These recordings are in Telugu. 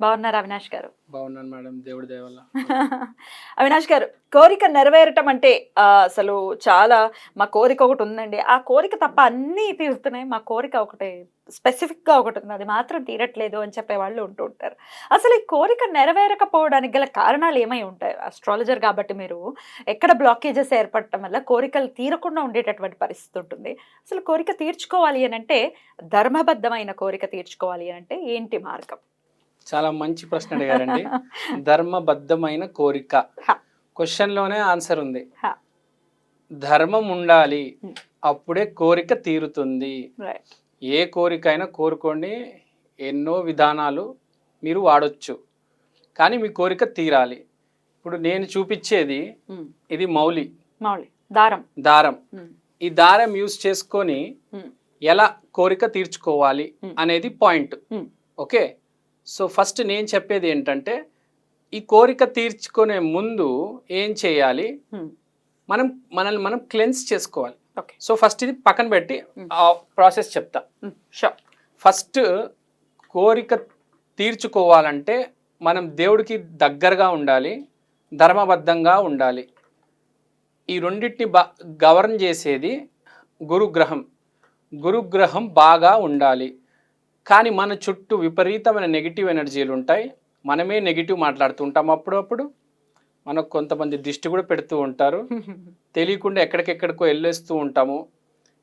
బాగున్నారు అవినాష్ గారు? బాగున్నాను మేడం దేవుడి దయ వల్ల. అవినాష్ గారు కోరిక నెరవేరటం అంటే అసలు చాలా మా కోరిక ఒకటి ఉందండి. ఆ కోరిక తప్ప అన్నీ తీరుతున్నాయి. మా కోరిక ఒకటి స్పెసిఫిక్గా ఒకటి ఉంది. అది మాత్రం తీరట్లేదు అని చెప్పే వాళ్ళు ఉంటూ ఉంటారు. అసలు ఈ కోరిక నెరవేరకపోవడానికి గల కారణాలు ఏమై ఉంటాయి? అస్ట్రాలజర్ కాబట్టి మీరు ఎక్కడ బ్లాకేజెస్ ఏర్పడటం వల్ల కోరికలు తీరకుండా ఉండేటటువంటి పరిస్థితి ఉంటుంది. అసలు కోరిక తీర్చుకోవాలి అని అంటే ధర్మబద్ధమైన కోరిక తీర్చుకోవాలి అని అంటే ఏంటి మార్గం? చాలా మంచి ప్రశ్న అడిగారండి. ధర్మబద్ధమైన కోరిక. క్వశ్చన్లోనే ఆన్సర్ ఉంది. ధర్మం ఉండాలి. అప్పుడే కోరిక తీరుతుంది. ఏ కోరికైనా కోరుకోండి. ఎన్నో విధానాలు మీరు వాడొచ్చు. కానీ మీ కోరిక తీరాలి. ఇప్పుడు నేను చూపించేది ఇది మౌలి. మౌళి దారం. దారం. ఈ దారం యూస్ చేసుకొని ఎలా కోరిక తీర్చుకోవాలి. అనేది పాయింట్. ఓకే? సో ఫస్ట్ నేను చెప్పేది ఏంటంటే ఈ కోరిక తీర్చుకునే ముందు ఏం చేయాలి? ఉమ్. మనం మనల్ని మనం క్లెన్స్ చేసుకోవాలి. ఓకే సో ఫస్ట్ ఇది పక్కన పెట్టి Hmm. ఆ ప్రాసెస్ చెప్తా. షూర్ ఫస్ట్ కోరిక తీర్చుకోవాలంటే మనం దేవుడికి దగ్గరగా ఉండాలి ధర్మబద్ధంగా ఉండాలి. ఈ రెండింటిని బా గవర్న్ చేసేది గురుగ్రహం. గురుగ్రహం బాగా ఉండాలి. కానీ మన చుట్టూ విపరీతమైన నెగిటివ్ ఎనర్జీలు ఉంటాయి. మనమే నెగిటివ్ మాట్లాడుతుంటాం అప్పుడప్పుడు. మనకు కొంతమంది దిష్టి కూడా పెడుతూ ఉంటారు. తెలియకుండా ఎక్కడికెక్కడికో వెళ్ళేస్తూ ఉంటాము.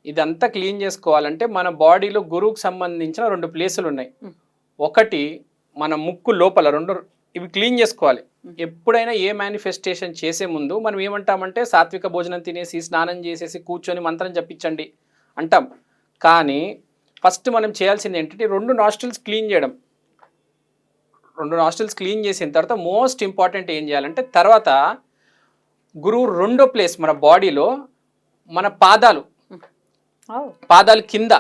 ఇదంతా క్లీన్ చేసుకోవాలంటే మన బాడీలో గురువుకు సంబంధించిన రెండు ప్లేసులు ఉన్నాయి. ఒకటి మన ముక్కు లోపల రెండు ఇవి క్లీన్ చేసుకోవాలి. ఎప్పుడైనా ఏ మేనిఫెస్టేషన్ చేసే ముందు మనం ఏమంటామంటే సాత్విక భోజనం తినేసి స్నానం చేసేసి కూర్చొని మంత్రం జపించండి అంటాం. కానీ ఫస్ట్ మనం చేయాల్సింది ఏంటంటే రెండు నాస్టిల్స్ క్లీన్ చేయడం. రెండు నాస్టిల్స్ క్లీన్ చేసిన తర్వాత మోస్ట్ ఇంపార్టెంట్ ఏం చేయాలంటే తర్వాత గురువు రెండో ప్లేస్ మన బాడీలో మన పాదాలు పాదాలు కింద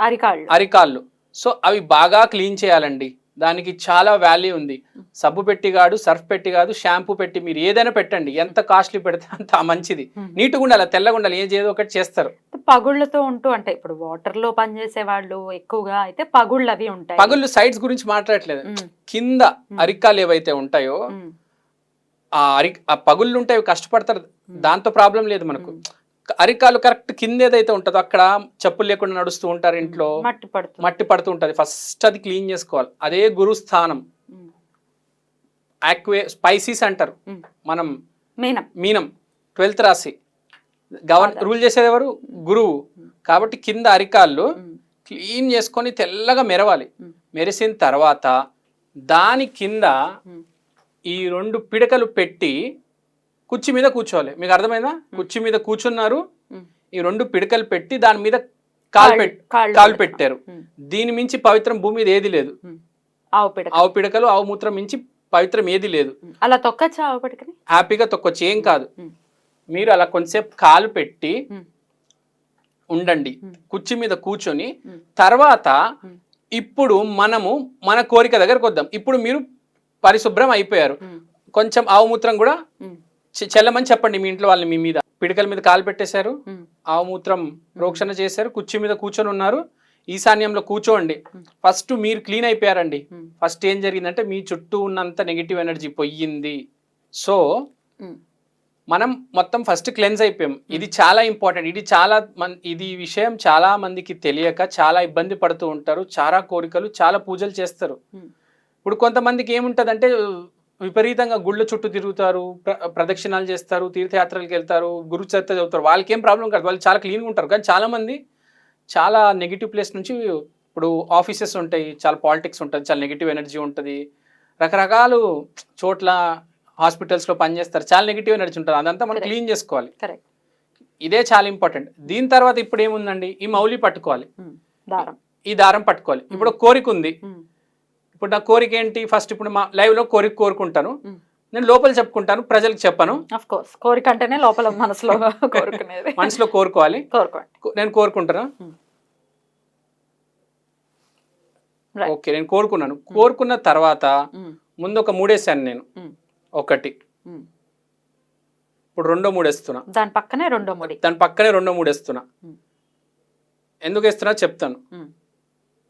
అరికాళ్ళు. అరికాళ్ళు. సో అవి బాగా క్లీన్ చేయాలండి. దానికి చాలా వాల్యూ ఉంది. సబ్బు పెట్టి కాదు సర్ఫ్ పెట్టి కాదు షాంపూ పెట్టి మీరు ఏదైనా పెట్టండి. ఎంత కాస్ట్లీ పెడితే అంత మంచిది. నీట్గా ఉండాలి తెల్లగా ఉండాలి. ఏదో ఒకటి చేస్తారు. పగుళ్ళతో ఉంటూ అంటే ఇప్పుడు వాటర్లో పనిచేసే వాళ్ళు ఎక్కువగా అయితే పగుళ్ళు అవి ఉంటాయి. పగుళ్ళు సైడ్స్ గురించి మాట్లాడట్లేదు. కింద అరికాలు ఏవైతే ఉంటాయో ఆ అరి ఆ పగుళ్ళు ఉంటాయి అవి కష్టపడతారు. దాంతో ప్రాబ్లం లేదు మనకు. అరికాలు కరెక్ట్ కింద ఏదైతే ఉంటుందో అక్కడ చెప్పులు లేకుండా నడుస్తూ ఉంటారు ఇంట్లో. మట్టి పడుతుంది. మట్టి పడుతూ ఉంటుంది. ఫస్ట్ అది క్లీన్ చేసుకోవాలి. అదే గురుస్థానం. ఆక్వే స్పైసీస్ అంటారు. మనం మీనం. మీనం. ట్వెల్త్ రాశి గవర్న. రూల్ చేసేది ఎవరు? గురువు. కాబట్టి కింద అరికాళ్ళు క్లీన్ చేసుకొని తెల్లగా మెరవాలి. మెరిసిన తర్వాత దాని కింద. ఈ రెండు పిడకలు పెట్టి కుర్చీ మీద కూర్చోవాలి. మీకు అర్థమైందా? కుర్చీ మీద కూర్చున్నారు. ఈ రెండు పిడకలు పెట్టి దాని మీద కాలు పెట్టి కాలు పెట్టారు. దీని మించి పవిత్రం భూమి మీద ఏది లేదు. ఆవు పిడక. ఆవు పిడకలు ఆవు మూత్రం మించి పవిత్రం ఏది లేదు. అలా తొక్కచ్చా ఆవు పిడకని? హ్యాపీగా తొక్కొచ్చు. ఏం కాదు. మీరు అలా కొంచెంసేపు కాలు పెట్టి ఉండండి. కుర్చీ మీద కూర్చొని. తర్వాత. ఇప్పుడు మనము మన కోరిక దగ్గరకు వద్దాం. ఇప్పుడు మీరు పరిశుభ్రం అయిపోయారు. కొంచెం ఆవుమూత్రం కూడా చెల్లమని చెప్పండి మీ ఇంట్లో వాళ్ళని మీ మీద. పిడికల మీద కాలు పెట్టేశారు. ఆవుమూత్రం ప్రోక్షణ చేశారు. కుర్చీ మీద కూర్చొని ఉన్నారు. ఈశాన్యంలో కూర్చోండి. ఫస్ట్ మీరు క్లీన్ అయిపోయారండి. ఫస్ట్ ఏం జరిగిందంటే మీ చుట్టూ ఉన్నంత నెగిటివ్ ఎనర్జీ పోయింది. సో మనం మొత్తం ఫస్ట్ క్లెన్స్ అయిపోయాం. ఇది చాలా ఇంపార్టెంట్ ఇది చాలా మన్ ఇది విషయం చాలా మందికి తెలియక చాలా ఇబ్బంది పడుతూ ఉంటారు. చాలా కోరికలు చాలా పూజలు చేస్తారు. ఇప్పుడు కొంతమందికి ఏముంటదంటే విపరీతంగా గుళ్ళ చుట్టూ తిరుగుతారు ప్ర- ప్రదక్షిణాలు చేస్తారు తీర్థయాత్రలకు వెళ్తారు గురు చరిత్ర చదువుతారు. వాళ్ళకి ఏం ప్రాబ్లం కాదు. వాళ్ళు చాలా క్లీన్గా ఉంటారు. కానీ చాలా మంది చాలా నెగిటివ్ ప్లేస్ నుంచి ఇప్పుడు ఆఫీసెస్ ఉంటాయి. చాలా పాలిటిక్స్ ఉంటుంది. చాలా నెగిటివ్ ఎనర్జీ ఉంటుంది. రకరకాలు చోట్ల హాస్పిటల్స్లో పనిచేస్తారు. చాలా నెగిటివ్ ఎనర్జీ ఉంటుంది అదంతా మనం. క్లీన్ చేసుకోవాలి. కరెక్ట్ ఇదే చాలా ఇంపార్టెంట్. దీని తర్వాత ఇప్పుడు ఏముందండి? ఈ మౌలి పట్టుకోవాలి. ఉమ్, దారం. ఈ దారం పట్టుకోవాలి. ఇప్పుడు ఒక కోరిక ఉంది. ఉమ్, ఇప్పుడు నా కోరిక ఏంటి? ఫస్ట్ ఇప్పుడు మా లైవ్లో కోరిక కోరుకుంటాను. నేను లోపల చెప్పుకుంటాను ప్రజలకు చెప్పను. కోర్స్ కోరిక అంటేనే లోపల మనసులో కోరుకునేది. మనసులో కోరుకోవాలి. కోరుకోండి. నేను కోరుకుంటాను? Hmm. ఓకే నేను కోరుకున్నాను. కోరుకున్న తర్వాత ముందు ఒక మూడేసాను నేను. ఒకటి. ఇప్పుడు రెండో మూడేస్తున్నా దాని పక్కనే రెండో ముడి. దాని పక్కనే రెండో మూడేస్తున్నా Hmm. ఎందుకు వేస్తున్నా చెప్తాను.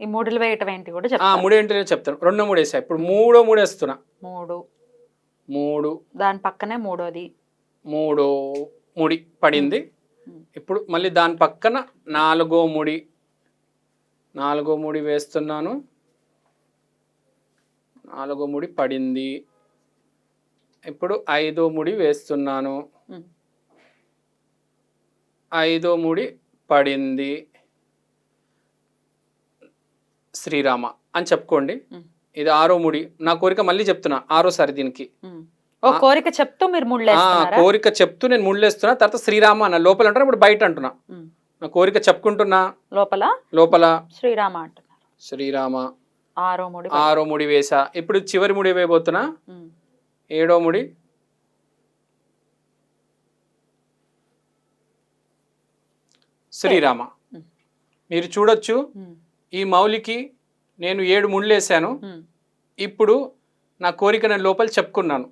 ఈ మూడులు వేయటం ఏంటి కూడా ఆ చెప్తాను. మూడేంటి చెప్తాను. రెండో మూడు వేసా. ఇప్పుడు మూడో మూడు వేస్తున్నా. మూడు. మూడు. దాని పక్కనే మూడోది. మూడో ముడి పడింది. ఇప్పుడు మళ్ళీ దాని పక్కన నాలుగో ముడి. నాలుగో ముడి వేస్తున్నాను. నాలుగో ముడి పడింది. ఇప్పుడు ఐదో ముడి వేస్తున్నాను. ఐదో ముడి పడింది. శ్రీరామ అని చెప్పుకోండి. ఇది ఆరో ముడి. నా కోరిక మళ్ళీ చెప్తున్నా ఆరోసారి దీనికి. కోరిక చెప్తూ మీరు కోరిక చెప్తూ నేను ముళ్ళేస్తున్నా తర్వాత శ్రీరామ అన్న లోపల అంటారు ఇప్పుడు బయట అంటున్నా. నా కోరిక చెప్పుకుంటున్నా. లోపల? లోపల? శ్రీరామ అంటున్నారు. శ్రీరామ. ఆరో ముడి ఆరో ముడి వేసా. ఇప్పుడు చివరి ముడి వేయబోతున్నా. ఏడో ముడి. శ్రీరామ. మీరు చూడొచ్చు ఈ మౌలికి నేను ఏడు ముళ్ళేసాను ఇప్పుడు నా కోరిక నేను లోపల చెప్పుకున్నాను.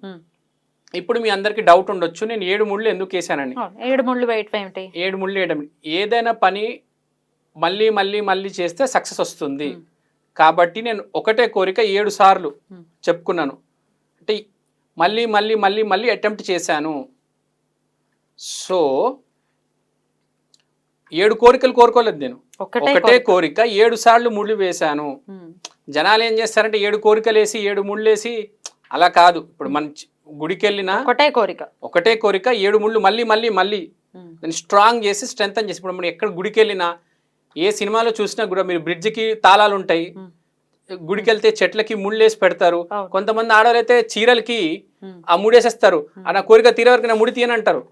ఇప్పుడు మీ అందరికి డౌట్ ఉండొచ్చు నేను ఏడు ముళ్ళు ఎందుకు వేసానని ఏడు ముళ్ళు వేయటం ఏడు ముళ్ళు వేయడం. ఏదైనా పని మళ్ళీ మళ్ళీ మళ్ళీ చేస్తే సక్సెస్ వస్తుంది. కాబట్టి నేను ఒకటే కోరిక ఏడు సార్లు. చెప్పుకున్నాను. అంటే మళ్ళీ మళ్ళీ మళ్ళీ మళ్ళీ అటెంప్ట్ చేశాను. సో ఏడు కోరికలు కోరుకోలేదు నేను. ఒకటే కోరిక. ఏడు సార్లు ముళ్ళు వేశాను. జనాలు ఏం చేస్తారంటే ఏడు కోరికలు వేసి ఏడు ముళ్ళు వేసి అలా కాదు. ఇప్పుడు మన గుడికి వెళ్ళినా ఒకటే కోరిక. ఒకటే కోరిక ఏడు ముళ్ళు మళ్ళీ మళ్ళీ మళ్ళీ దాన్ని స్ట్రాంగ్ చేసి స్ట్రెంగ్ చేసి ఇప్పుడు మనం ఎక్కడ గుడికి వెళ్ళినా ఏ సినిమాలో చూసినా కూడా మీరు బ్రిడ్జికి తాళాలు ఉంటాయి గుడికి వెళ్తే చెట్లకి ముళ్ళేసి పెడతారు. కొంతమంది ఆడవాళ్ళైతే చీరలకి ఆ ముడేసేస్తారు. ఆ నా కోరిక తీరే వరకు నా ముడి తీయనంటారు.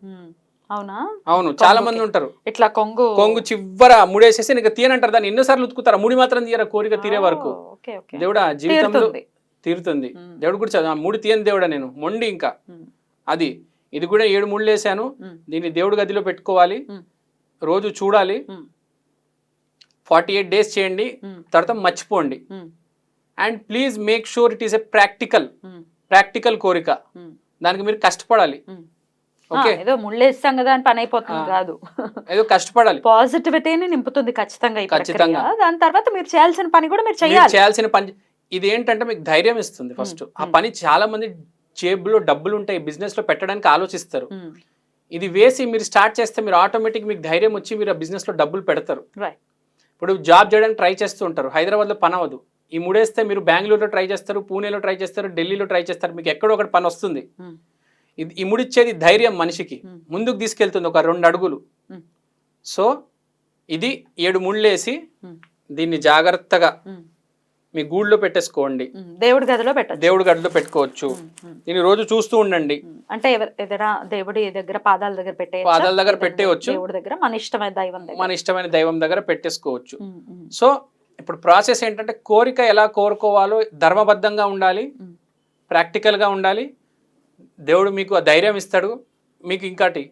అవునా? అవును చాలా మంది ఉంటారు. ఇట్లా కొంగు? కొంగు చివ్వర ముడేసేసి నీకు తీయనంటారు. దాన్ని ఎన్నోసార్లు ఉతుకుతారు? ముడి మాత్రం తీయరా కోరిక తీరే వరకు? దేవుడా జీవితంలో తీరుతుంది. దేవుడు కూడా చదువు ముడి తీయని దేవుడా నేను? మొండి ఇంకా. అది. ఇది కూడా ఏడు ముళ్ళు వేసాను. దీన్ని దేవుడి గదిలో పెట్టుకోవాలి. రోజు చూడాలి. ఫార్టీ ఎయిట్ డేస్ చేయండి. తర్వాత మర్చిపోండి. And please make sure it is a practical practical కోరిక. ఉమ్, దానికి మీరు కష్టపడాలి. ఓకే ఆ, ఏదో ముళ్ళేస్తాం కదా అని పని అయిపోతుంది కాదు. ఏదో కష్టపడాలి. పాజిటివిటీని నింపుతుంది ఖచ్చితంగా ఖచ్చితంగా. దాని తర్వాత మీరు చేయాల్సిన పని కూడా మీరు చేయాలి. చేయాల్సిన పని ఇది ఏంటంటే మీకు ధైర్యం ఇస్తుంది ఫస్ట్. ఆ పని చాలా మంది జేబులో డబ్బులు ఉంటాయి బిజినెస్లో పెట్టడానికి ఆలోచిస్తారు. ఇది వేసి మీరు స్టార్ట్ చేస్తే మీరు ఆటోమేటిక్ మీకు ధైర్యం వచ్చి మీరు ఆ బిజినెస్లో డబ్బులు పెడతారు. ఇప్పుడు జాబ్ చేయడానికి ట్రై చేస్తూ ఉంటారు. హైదరాబాద్లో పని అవ్వదు. ఈ మూడేస్తే మీరు బెంగళూరులో ట్రై చేస్తారు పూణేలో ట్రై చేస్తారు ఢిల్లీలో ట్రై చేస్తారు మీకు ఎక్కడో ఒకటి పని వస్తుంది. ఈ ముడిచ్చేది ధైర్యం మనిషికి. ముందుకు తీసుకెళ్తుంది ఒక రెండు అడుగులు. సో ఇది ఏడు ముళ్ళేసి దీన్ని జాగ్రత్తగా మీ గూళ్ళో పెట్టేసుకోండి. దేవుడి గదిలో పెట్టచ్చు. దేవుడి గడిలో పెట్టుకోవచ్చు. దీన్ని రోజు చూస్తూ ఉండండి. అంటే ఎదురా దేవుడి దగ్గర పాదాల దగ్గర పెట్టే పాదాల దగ్గర పెట్టేయచ్చు. దేవుడి దగ్గర మన ఇష్టమైన దైవం దగ్గర? మన ఇష్టమైన దైవం దగ్గర పెట్టేసుకోవచ్చు. సో ఇప్పుడు ప్రాసెస్ ఏంటంటే కోరిక ఎలా కోరుకోవాలో ధర్మబద్ధంగా ఉండాలి ప్రాక్టికల్గా ఉండాలి. దేవుడు మీకు ఆ ధైర్యం ఇస్తాడు. మీకు ఇంకోటి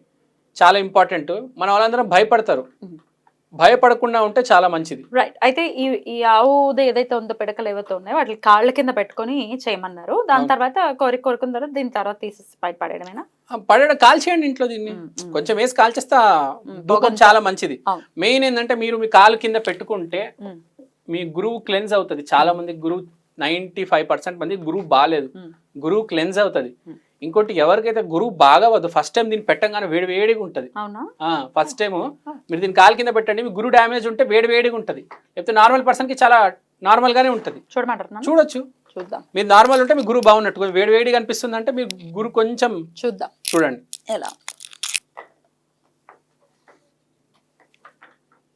చాలా ఇంపార్టెంట్. మన వాళ్ళందరం భయపడతారు. భయపడకుండా ఉంటే చాలా మంచిది. రైట్ అయితే ఈ ఈ ఆవుది ఏదైతే ఉందో పిడకలు ఏవైతే ఉన్నాయో వాటి కాళ్ళ కింద పెట్టుకొని చేయమన్నారు. దాని. తర్వాత కోరిక కోరుకున్న తర్వాత దీని తర్వాత తీసేసి బయట పడేయడమేనా? ఆ, పడేయడం కాల్చేయండి ఇంట్లో దీన్ని. కొంచెం వేసి కాల్చేస్తా చాలా మంచిది. మెయిన్ ఏంటంటే మీరు మీ కాలు కింద పెట్టుకుంటే మీ గురువు క్లెన్స్ అవుతుంది. చాలా మంది గురువు నైంటీ ఫైవ్ పర్సెంట్ మంది గురువు బాగాలేదు ఉమ్, గురువు క్లెన్స్ అవుతుంది. Hmm. ఇంకోటి ఎవరికైతే గురువు బాగా వద్దు ఫస్ట్ టైం దీన్ని పెట్టంగానే వేడి వేడిగా ఉంటుంది. ఫస్ట్ టైం మీరు దీన్ని కాలు కింద పెట్టండి మీ గురువు డ్యామేజ్ ఉంటే వేడి వేడిగా ఉంటుంది. లేకపోతే నార్మల్ పర్సన్కి చాలా నార్మల్ గానే ఉంటుంది. చూడమంటున్నాను చూడొచ్చు. చూద్దాం. మీరు నార్మల్ ఉంటే మీ గురువు బాగున్నట్టు వేడి వేడిగా అనిపిస్తుంది అంటే మీ గురువు కొంచెం చూద్దాం. చూడండి. ఎలా?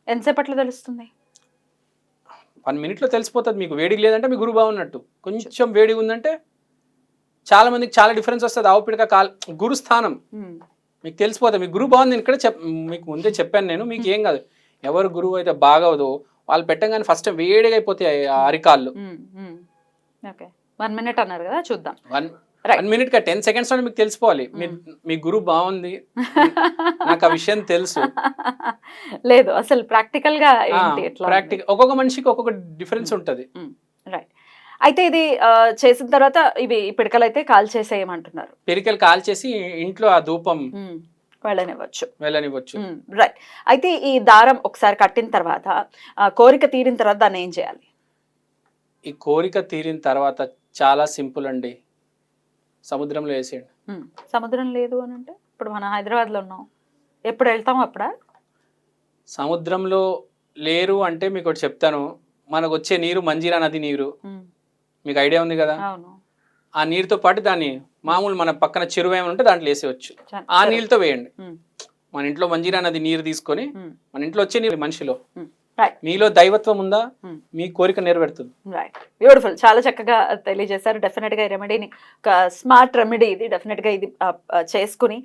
ఎంతసేపట్లో తెలుస్తుంది? వన్ మినిట్లో తెలిసిపోతుంది మీకు. వేడిగా లేదంటే మీ గురువు బాగున్నట్టు. కొంచెం వేడిగా ఉందంటే చాలా మందికి చాలా డిఫరెన్స్ వస్తుంది. ఆవు పిడక కాల్ గురు స్థానం. ఉమ్, మీకు తెలిసిపోతుంది. మీ గురువు బాగుంది. ఇక్కడ చెప్ మీకు ముందే చెప్పాను నేను. మీకు ఏం కాదు. ఎవరు గురువు అయితే బాగవదో వాళ్ళు పెట్టంగానే ఫస్ట్ వేడిగా అయిపోతాయి అరికాళ్ళు. వన్ మినిట్ అన్నారు కదా చూద్దాం. వన్. వన్ మినిట్గా టెన్ సెకండ్స్లో మీకు తెలిసిపోవాలి. మీ మీ గురువు బాగుంది. నాకు ఆ విషయం తెలుసు. లేదు అసలు ప్రాక్టికల్గా ప్రాక్టికల్ ఒక్కొక్క మనిషికి ఒక్కొక్క డిఫరెన్స్ ఉంటది. రైట్ అయితే ఇది చేసిన తర్వాత ఇవి పిడకలు అయితే కాల్ చేసేయమంటున్నారు. పెరికలు కాల్ చేసి ఇంట్లో ఆ ధూపం వెళ్ళనివ్వచ్చు. వెళ్ళనివ్వచ్చు. రైట్ అయితే ఈ దారం ఒకసారి కట్టిన తర్వాత కోరిక తీరిన తర్వాత దాన్ని ఏం చేయాలి? ఈ కోరిక తీరిన తర్వాత చాలా సింపుల్ అండి. సముద్రంలో వేసేయండి. సముద్రం లేదు అని అంటే? ఇప్పుడు మనం హైదరాబాద్లో ఉన్నాం. ఎప్పుడు వెళ్తాం అప్పుడా? సముద్రంలో లేరు అంటే మీకు ఒకటి చెప్తాను. మనకు వచ్చే నీరు మంజీరా నది నీరు. మీకు ఐడియా ఉంది కదా? ఆ నీరుతో పాటు దాన్ని మామూలు మన పక్కన చెరువు ఏమైనా ఉంటే దాంట్లో వేసేయచ్చు. చ- ఆ. నీళ్ళతో వేయండి. మన ఇంట్లో మంజీరా నది నీరు తీసుకొని మన ఇంట్లో వచ్చే నీరు మనిషిలో. మీలో దైవత్వం ఉందా? ఉమ్. మీ కోరిక నెరవేరుతుంది. రైట్ బ్యూటిఫుల్ చాలా చక్కగా తెలియజేశారు. డెఫినెట్గా ఈ రెమెడీని ఒక స్మార్ట్ రెమెడీ ఇది. డెఫినెట్గా ఇది చేసుకుని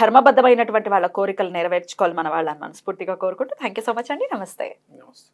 ధర్మబద్ధమైనటువంటి వాళ్ళ కోరికలు నెరవేర్చుకోవాలి మన వాళ్ళని మనస్ఫూర్తిగా కోరుకుంటూ. థ్యాంక్ యూ సో మచ్ అండి. నమస్తే. నమస్తే.